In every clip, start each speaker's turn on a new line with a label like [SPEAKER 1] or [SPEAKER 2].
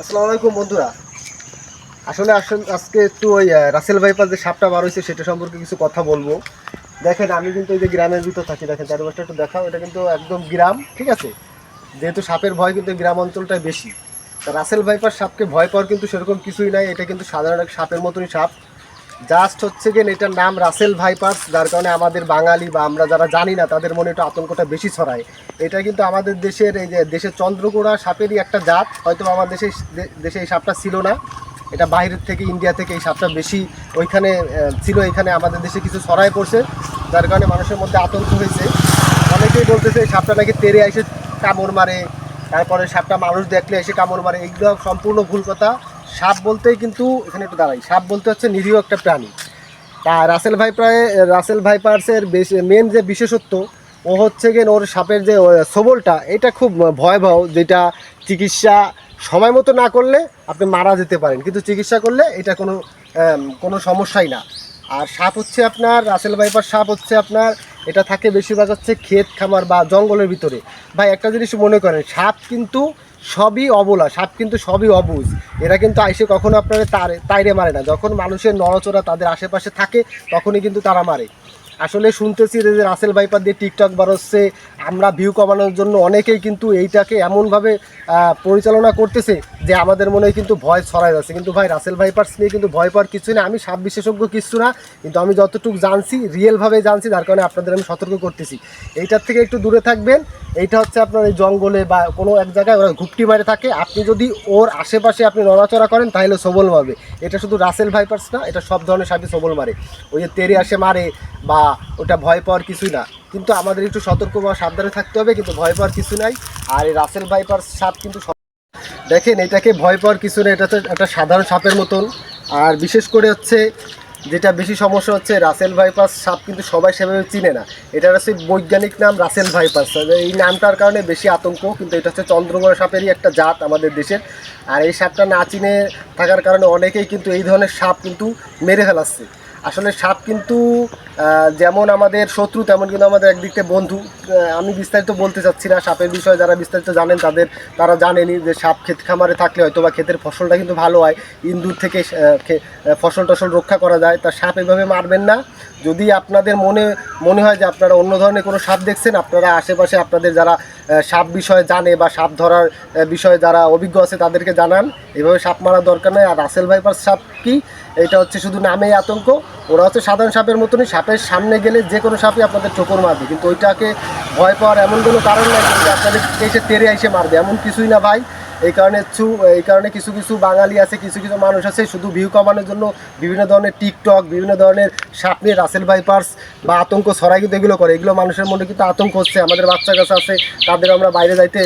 [SPEAKER 1] আসসালামু আলাইকুম, বন্ধুরা। আসলে আসলে আজকে একটু ওই রাসেল ভাইপার যে সাপটা বার হয়েছে, সেটা সম্পর্কে কিছু কথা বলব। দেখেন, আমি কিন্তু এই যে গ্রামের ভিতর থাকি, দেখেন, চারপাশটা একটু দেখাও, এটা কিন্তু একদম গ্রাম, ঠিক আছে? যেহেতু সাপের ভয় কিন্তু গ্রাম অঞ্চলটাই বেশি। রাসেল ভাইপার সাপকে ভয় পাওয়ার কিন্তু সেরকম কিছুই নাই, এটা কিন্তু সাধারণ এক সাপের মতনই সাপ। জাস্ট হচ্ছে গিয়ে এটার নাম রাসেল ভাইপার্স যার কারণে আমাদের বাঙালি বা আমরা যারা জানি না, তাদের মনে একটু আতঙ্কটা বেশি ছড়ায়। এটা কিন্তু আমাদের দেশের এই যে, দেশের চন্দ্রকোড়া সাপেরই একটা জাত, হয়তো আমার দেশে দেশে এই সাপটা ছিল না। এটা বাইরের থেকে ইন্ডিয়া থেকে এই সাপটা বেশি ওইখানে ছিল, এখানে আমাদের দেশে কিছু ছড়ায় পড়ছে, যার কারণে মানুষের মধ্যে আতঙ্ক হয়েছে। অনেকেই বলতেছে, এই সাপটা নাকি তেরে এসে কামড় মারে, তারপরে সাপটা মানুষ দেখলে এসে কামড় মারে, এইগুলো সম্পূর্ণ ভুল কথা। সাপ বলতেই কিন্তু এখানে একটু দাঁড়াই। সাপ বলতে হচ্ছে নিরীহ একটা প্রাণী। তা রাসেল ভাই প্রায়, রাসেল ভাইপার্সের মেন যে বিশেষত্ব, ও হচ্ছে গিয়ে ওর সাপের যে সবলটা, এটা খুব ভয়াবহ, যেটা চিকিৎসা সময় মতো না করলে আপনি মারা যেতে পারেন। কিন্তু চিকিৎসা করলে এটা কোনো কোনো সমস্যাই না। আর সাপ হচ্ছে আপনার, রাসেল ভাইপার সাপ হচ্ছে আপনার, এটা থাকে বেশিরভাগ হচ্ছে ক্ষেত খামার বা জঙ্গলের ভিতরে। ভাই, একটা জিনিস মনে করেন, সাপ কিন্তু সবই অবলা, সাপ কিন্তু সবই অবুজ। এরা কিন্তু আইসে কখনো আপনারা তারে তাইরে মারে না। যখন মানুষের নড়চড়া তাদের আশেপাশে থাকে, তখনই কিন্তু তারা মারে। আসলে শুনতেছি যে রাসেল ভাইপার দিয়ে টিকটক বার হচ্ছে, আমরা ভিউ কমানোর জন্য অনেকেই কিন্তু এইটাকে এমনভাবে পরিচালনা করতেছে যে আমাদের মনে কিন্তু ভয় ছড়ায় যাচ্ছে। কিন্তু ভাই, রাসেল ভাইপার্স নিয়ে কিন্তু ভয় পাওয়ার কিছু না আমি সাপ বিশেষজ্ঞ কিছু না, কিন্তু আমি যতটুকু জানছি রিয়েলভাবে জানছি, যার কারণে আপনাদের আমি সতর্ক করতেছি। এইটার থেকে একটু দূরে থাকবেন। এইটা হচ্ছে আপনার এই জঙ্গলে বা কোনো এক জায়গায় ওরা ঘুপটি মারে থাকে। আপনি যদি ওর আশেপাশে আপনি নড়াচড়া করেন, তাহলে সবল মারবে। এটা শুধু রাসেল ভাইপার্স না, এটা সব ধরনের সাপই সবল মারে। ওই যে তেরে আসে মারে বা ওটা ভয় পাওয়ার কিছুই না। কিন্তু আমাদের একটু সতর্ক বা সাবধানে থাকতে হবে, কিন্তু ভয় পাওয়ার কিছু নাই। আর এই রাসেল ভাইপার সাপ কিন্তু দেখেন, এটাকে ভয় পাওয়ার কিছু না এটা তো একটা সাধারণ সাপের মতন। আর বিশেষ করে হচ্ছে, যেটা বেশি সমস্যা হচ্ছে, রাসেল ভাইপাস সাপ কিন্তু সবাই সেভাবে চিনে না। এটার হচ্ছে বৈজ্ঞানিক নাম রাসেল ভাইপাস এই নামটার কারণে বেশি আতঙ্ক, কিন্তু এটা হচ্ছে চন্দ্রগড় সাপেরই একটা জাত আমাদের দেশের। আর এই সাপটা না চিনে থাকার কারণে অনেকেই কিন্তু এই ধরনের সাপ কিন্তু মেরে ফেলাচ্ছে। আসলে সাপ কিন্তু যেমন আমাদের শত্রু, তেমন কিন্তু আমাদের একদিক থেকে বন্ধু আমি বিস্তারিত বলতে চাচ্ছি না, সাপের বিষয়ে যারা বিস্তারিত জানেন তাদের, তারা জানেনই যে সাপ ক্ষেত খামারে থাকলে হয়তো বা ক্ষেতের ফসলটা কিন্তু ভালো হয়। ইন্দুর থেকে ফসল টসল রক্ষা করা যায়। তা সাপ এভাবে মারবেন না। যদি আপনাদের মনে মনে হয় যে আপনারা অন্য ধরনের কোনো সাপ দেখছেন, আপনারা আশেপাশে আপনাদের যারা সাপ বিষয়ে জানে বা সাপ ধরার বিষয়ে যারা অভিজ্ঞ আছে তাদেরকে জানান। এভাবে সাপ মারার দরকার নেই। আর রাসেল ভাইপার সাপ কি? এটা হচ্ছে শুধু নামেই আতঙ্ক। ওরা হচ্ছে সাধারণ সাপের মতনই। সাপের সামনে গেলে যে কোনো সাপই আপনাদের ঠোকর মারবে। কিন্তু ওইটাকে ভয় পাওয়ার এমন কোনো কারণ নাই আপনাদের এসে তেরে এসে মারবে। এমন কিছুই না ভাই। এই কারণে এই কারণে কিছু কিছু বাঙালি আছে, কিছু কিছু মানুষ আছে, শুধু ভিউ কমানোর জন্য বিভিন্ন ধরনের টিকটক বিভিন্ন ধরনের সাপ রাসেল বাইপার্স বা আতঙ্ক ছড়াই কিন্তু এগুলো করে। এগুলো মানুষের মনে কিন্তু আতঙ্ক হচ্ছে, আমাদের বাচ্চা কাছে আছে তাদের আমরা বাইরে যাইতে,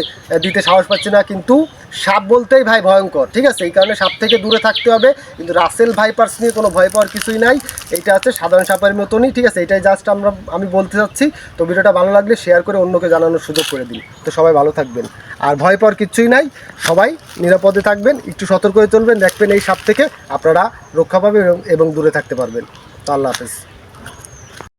[SPEAKER 1] দিতে সাহস পাচ্ছি না, কিন্তু সাপ বলতেই ভাই ভয়ঙ্কর, ঠিক আছে? এই কারণে সাপ থেকে দূরে থাকতে হবে, কিন্তু রাসেল ভাইপার্স নিয়ে কোনো ভয় পাওয়ার কিছুই নাই। এটা হচ্ছে সাধারণ সাপের মতনই, ঠিক আছে? এটাই জাস্ট আমরা, আমি বলতে চাচ্ছি। তো ভিডিওটা ভালো লাগলে শেয়ার করে অন্যকে জানানোর সুযোগ করে দিন। তো সবাই ভালো থাকবেন। আর ভয় পাওয়ার কিচ্ছুই নাই, সবাই নিরাপদে থাকবেন, একটু সতর্ক হয়ে চলবেন, দেখবেন এই সাপ থেকে আপনারা রক্ষা পাবেন এবং- এবং দূরে থাকতে পারবেন। তো আল্লাহ হাফেজ।